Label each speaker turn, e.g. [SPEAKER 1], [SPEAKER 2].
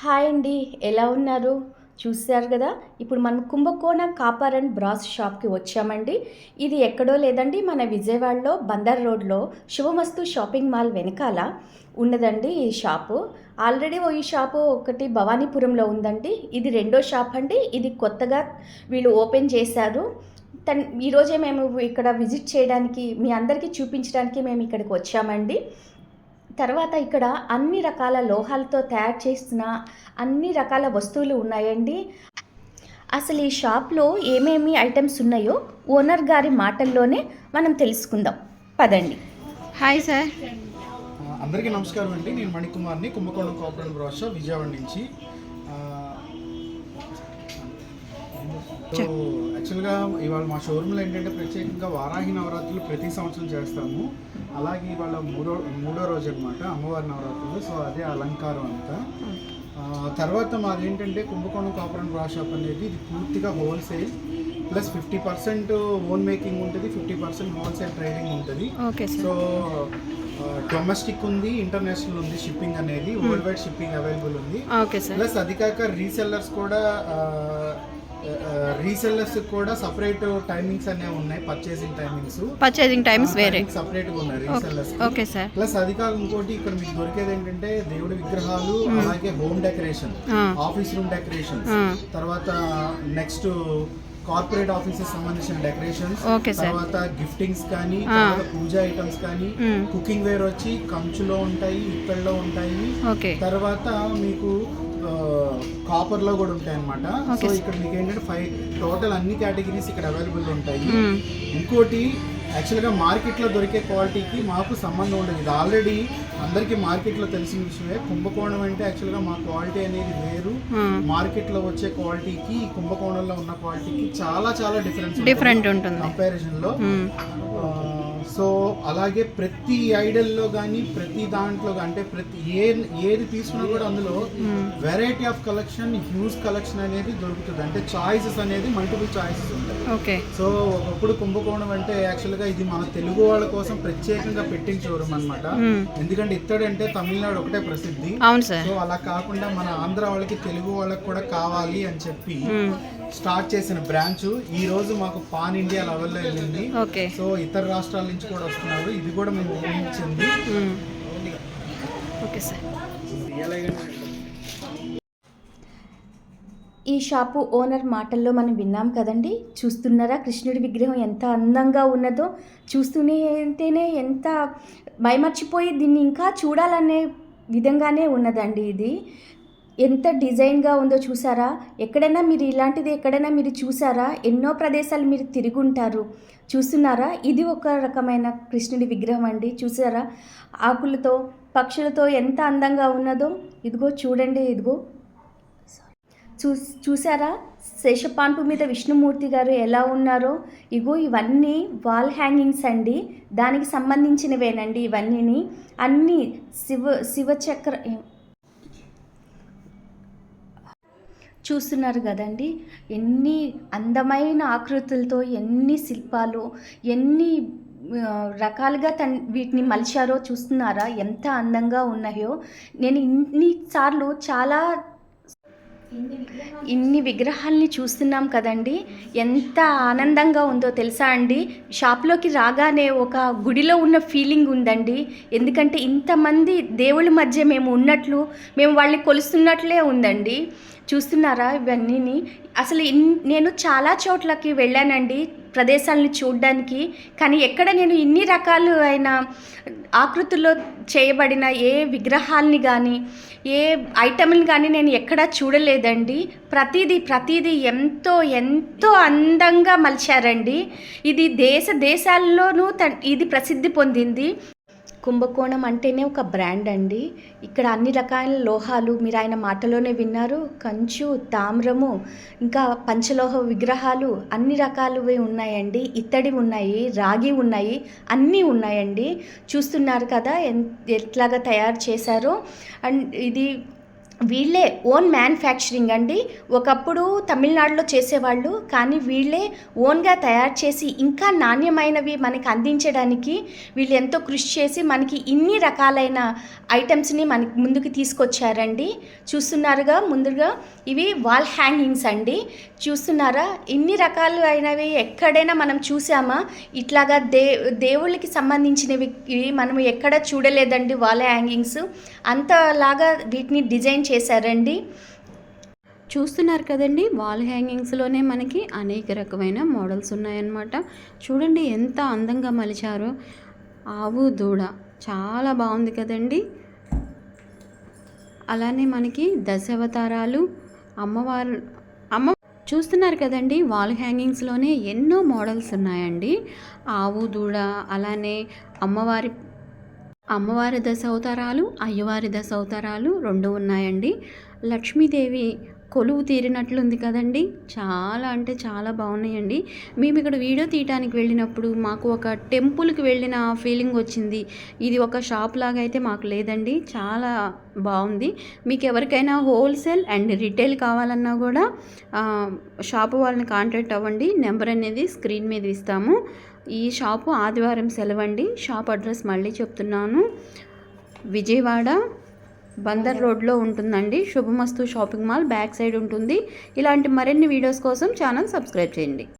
[SPEAKER 1] Hi అండి ఎలా ఉన్నారు? చూశారు కదా? ఇప్పుడు మనం కుంభకోణ కాపర్ అండ్ బ్రాస్ షాప్కి వచ్చామండి. ఇది ఎక్కడో లేదండి మన విజయవాడలో బందర్ రోడ్లో శుభమస్తు షాపింగ్ మాల్ వెనకాల ఉన్నదండి ఈ షాపు. ఆల్రెడీ ఓ ఈ షాపు ఒకటి భవానీపురంలో ఉందండి. ఇది రెండో షాప్ అండి. ఇది కొత్తగా వీళ్ళు ఓపెన్ చేశారు. తన్ ఈరోజే మేము ఇక్కడ విజిట్ చేయడానికి మీ అందరికీ చూపించడానికి మేము ఇక్కడికి వచ్చామండి. తర్వాత ఇక్కడ అన్ని రకాల లోహాలతో తయారు చేసిన అన్ని రకాల వస్తువులు ఉన్నాయండి. అసలు ఈ షాప్లో ఏమేమి ఐటమ్స్ ఉన్నాయో ఓనర్ గారి మాటల్లోనే మనం తెలుసుకుందాం. పదండి.
[SPEAKER 2] Hi sir.
[SPEAKER 3] అందరికీ నమస్కారం అండి. నేను మణికుమార్ని కుంభకోణం కోఆపరేటివ్ బ్రాష్ విజయవాడ నుంచి. యాక్చువల్గా ఇవాళ మా షోరూంలో ఏంటంటే ప్రత్యేకంగా వారాహి నవరాత్రులు ప్రతి సంవత్సరం చేస్తాము. అలాగే ఇవాళ మూడో మూడో రోజు అనమాట అమ్మవారి నవరాత్రులు. సో అదే అలంకారం అంతా. తర్వాత మాది ఏంటంటే కుంభకోణం కాపర్ బ్రాష్ షాప్ అనేది ఇది పూర్తిగా wholesale. Plus fifty percent own making ఉంటుంది ఫిఫ్టీ పర్సెంట్ హోల్సేల్ ట్రేడింగ్ ఉంటుంది.
[SPEAKER 2] ఓకే
[SPEAKER 3] సో డొమెస్టిక్ ఉంది ఇంటర్నేషనల్ ఉంది షిప్పింగ్ అనేది వరల్డ్ వైడ్ షిప్పింగ్ అవైలబుల్ ఉంది. ప్లస్ అది కాక రీసెల్లర్స్ కూడా రీసెల్లర్స్ కూడా సపరేట్ టైమింగ్స్ అనేవి ఉన్నాయి పర్చేసింగ్ టైమింగ్స్
[SPEAKER 2] పర్చేసింగ్ టైమ్స్ వేరే
[SPEAKER 3] సపరేట్గా ఉన్నాయి రీసెల్లర్స్
[SPEAKER 2] ఓకే సార్
[SPEAKER 3] ప్లస్ అది కాక ఇంకోటి ఇక్కడ మీకు దొరికేది ఏంటంటే దేవుడి విగ్రహాలు అలాగే home decoration. Office room decoration. తర్వాత నెక్స్ట్ కార్పొరేట్ ఆఫీసెస్ సంబంధించిన డెకరేషన్స్
[SPEAKER 2] sir.
[SPEAKER 3] తర్వాత గిఫ్టింగ్స్ కానీ. తర్వాత పూజా ఐటమ్స్ కానీ. కుకింగ్ వేర్ వచ్చి కంచులో ఉంటాయి ఇత్తడిలో ఉంటాయి
[SPEAKER 2] ఓకే
[SPEAKER 3] తర్వాత మీకు కాపర్లో కూడా ఉంటాయి అనమాట సో. ఇక్కడ మీకు ఏంటంటే ఫైవ్ టోటల్ అన్ని కేటగిరీస్ ఇక్కడ అవైలబుల్ ఉంటాయి. ఇంకోటి యాక్చువల్గా మార్కెట్లో దొరికే క్వాలిటీకి మాకు సంబంధం ఉండదు ఇది ఆల్రెడీ అందరికీ మార్కెట్లో తెలిసిన విషయమే కుంభకోణం అంటే యాక్చువల్గా మా క్వాలిటీ అనేది వేరు. మార్కెట్లో వచ్చే క్వాలిటీకి కుంభకోణంలో ఉన్న క్వాలిటీకి చాలా చాలా డిఫరెన్స్
[SPEAKER 2] డిఫరెంట్ ఉంటుంది
[SPEAKER 3] కంపారిజన్లో. సో అలాగే ప్రతి ఐడల్లో కానీ ప్రతి దాంట్లో అంటే ప్రతి ఏ ఏది తీసుకున్నా కూడా అందులో variety of collection huge collection అనేది దొరుకుతుంది. అంటే చాయిసెస్ అనేది మల్టిపుల్ చాయిసెస్ ఉంటాయి.
[SPEAKER 2] ఓకే.
[SPEAKER 3] సో ఒకప్పుడు కుంభకోణం అంటే యాక్చువల్గా ఇది మన తెలుగు వాళ్ళ కోసం ప్రత్యేకంగా పెట్టిన షోరూమ్ అనమాట. ఎందుకంటే ఇత్తడి అంటే తమిళనాడు ఒకటే ప్రసిద్ధి. సో అలా కాకుండా మన ఆంధ్ర వాళ్ళకి తెలుగు వాళ్ళకి కూడా కావాలి అని చెప్పి. స్టార్ట్ చేసిన బ్రాంచ్ ఈ రోజు మాకు పాన్ ఇండియా లెవెల్లో వెళ్ళింది.
[SPEAKER 2] ఓకే.
[SPEAKER 3] సో ఇతర రాష్ట్రాల నుంచి కూడా వస్తున్నారు. ఇది కూడా మేము ఊహించింది.
[SPEAKER 2] Okay sir.
[SPEAKER 1] ఈ షాపు ఓనర్ మాటల్లో మనం విన్నాం కదండి? చూస్తున్నారా కృష్ణుడి విగ్రహం ఎంత అందంగా ఉన్నదో? చూస్తూనే ఉంటేనే ఎంత మైమర్చిపోయి దీన్ని ఇంకా చూడాలనే విధంగానే ఉన్నదండి ఇది. ఎంత డిజైన్గా ఉందో చూసారా? ఎక్కడైనా మీరు ఇలాంటిది ఎక్కడైనా మీరు చూసారా? ఎన్నో ప్రదేశాలు మీరు తిరుగుంటారు. చూస్తున్నారా? ఇది ఒక రకమైన కృష్ణుడి విగ్రహం అండి. చూసారా? ఆకులతో పక్షులతో ఎంత అందంగా ఉన్నదో. ఇదిగో చూడండి ఇదిగో. చూ చూసారా? శేషపాన్పు మీద విష్ణుమూర్తి గారు ఎలా ఉన్నారో. ఇగో ఇవన్నీ వాల్ హ్యాంగింగ్స్ అండి. దానికి సంబంధించినవేనండి ఇవన్నీని. అన్నీ శివ శివచక్ర చూస్తున్నారు కదండి. ఎన్ని అందమైన ఆకృతులతో ఎన్ని శిల్పాలు ఎన్ని రకాలుగా తన్ వీటిని మలిచారో చూస్తున్నారా? ఎంత అందంగా ఉన్నాయో. నేను ఇన్నిసార్లు చాలా ఇన్ని విగ్రహాల్ని చూస్తున్నాం కదండి. ఎంత ఆనందంగా ఉందో తెలుసా అండి. షాప్లోకి రాగానే ఒక గుడిలో ఉన్న ఫీలింగ్ ఉందండి. ఎందుకంటే ఇంతమంది దేవుళ్ళ మధ్య మేము ఉన్నట్లు మేము వాళ్ళని కొలుస్తున్నట్లే ఉందండి. చూస్తున్నారా ఇవన్నీని? అసలు ఇన్- నేను చాలా చోట్లకి వెళ్ళానండి ప్రదేశాలను చూడడానికి కానీ ఎక్కడ నేను ఇన్ని రకాలు అయిన ఆకృతుల్లో చేయబడిన ఏ విగ్రహాల్ని కానీ ఏ ఐటమ్ని కానీ నేను ఎక్కడా చూడలేదండి. ప్రతిదీ ప్రతిదీ ఎంతో ఎంతో అందంగా మలిచారండి. ఇది దేశ దేశాల్లోనూ త- ఇది ప్రసిద్ధి పొందింది. కుంభకోణం అంటేనే ఒక బ్రాండ్ అండి. ఇక్కడ అన్ని రకాల లోహాలు మీరు ఆయన మాటలోనే విన్నారు. కంచు తామ్రము ఇంకా పంచలోహ విగ్రహాలు అన్ని రకాలువి ఉన్నాయండి. ఇత్తడి ఉన్నాయి రాగి ఉన్నాయి అన్నీ ఉన్నాయండి. చూస్తున్నారు కదా ఎన్ ఎట్లాగా తయారు చేశారో. అండ్ ఇది వీళ్ళే ఓన్ మ్యానుఫ్యాక్చరింగ్ అండి. ఒకప్పుడు తమిళనాడులో చేసేవాళ్ళు కానీ వీళ్ళే ఓన్గా తయారు చేసి ఇంకా నాణ్యమైనవి మనకి అందించడానికి వీళ్ళు ఎంతో కృషి చేసి మనకి ఇన్ని రకాలైన ఐటమ్స్ని మనకి ముందుకు తీసుకొచ్చారండి. చూస్తున్నారుగా ముందుగా ఇవి వాల్ హ్యాంగింగ్స్ అండి. చూస్తున్నారా? ఇన్ని రకాలు అయినవి ఎక్కడైనా మనం చూసామా? ఇట్లాగా దే దేవుళ్ళకి సంబంధించినవి మనం ఎక్కడ చూడలేదండి వాల్ హ్యాంగింగ్స్ అంతలాగా వీటిని డిజైన్ చేశారండి.
[SPEAKER 2] చూస్తున్నారు కదండి వాల్ హ్యాంగింగ్స్లోనే మనకి అనేక రకమైన మోడల్స్ ఉన్నాయన్నమాట. చూడండి ఎంత అందంగా మలిచారో. ఆవు దూడ చాలా బాగుంది కదండి. అలానే మనకి దశావతారాలు అమ్మవారు అమ్మ చూస్తున్నారు కదండి వాల్ హ్యాంగింగ్స్లోనే ఎన్నో మోడల్స్ ఉన్నాయండి. ఆవు దూడ అలానే అమ్మవారి అమ్మవారి దశ అవతారాలు అయ్యవారి దశ అవతారాలు రెండు ఉన్నాయండి. లక్ష్మీదేవి కొలువు తీరినట్లుంది కదండి. చాలా అంటే చాలా బాగున్నాయండి. మేము ఇక్కడ వీడియో తీయటానికి వెళ్ళినప్పుడు మాకు ఒక టెంపుల్కి వెళ్ళిన ఫీలింగ్ వచ్చింది. ఇది ఒక షాప్ లాగా అయితే మాకు లేదండి. చాలా బాగుంది. మీకు ఎవరికైనా హోల్సేల్ అండ్ రిటైల్ కావాలన్నా కూడా షాప్ షాపు వాళ్ళని కాంటాక్ట్ అవ్వండి. నెంబర్ అనేది స్క్రీన్ మీద ఇస్తాము. ఈ షాపు ఆదివారం సెలవండి. షాప్ అడ్రస్ మళ్ళీ చెప్తున్నాను. విజయవాడ బందర్ రోడ్లో ఉంటుందండి. శుభమస్తు షాపింగ్ మాల్ బ్యాక్ సైడ్ ఉంటుంది. ఇలాంటి మరిన్ని వీడియోస్ కోసం ఛానల్ సబ్స్క్రైబ్ చేయండి.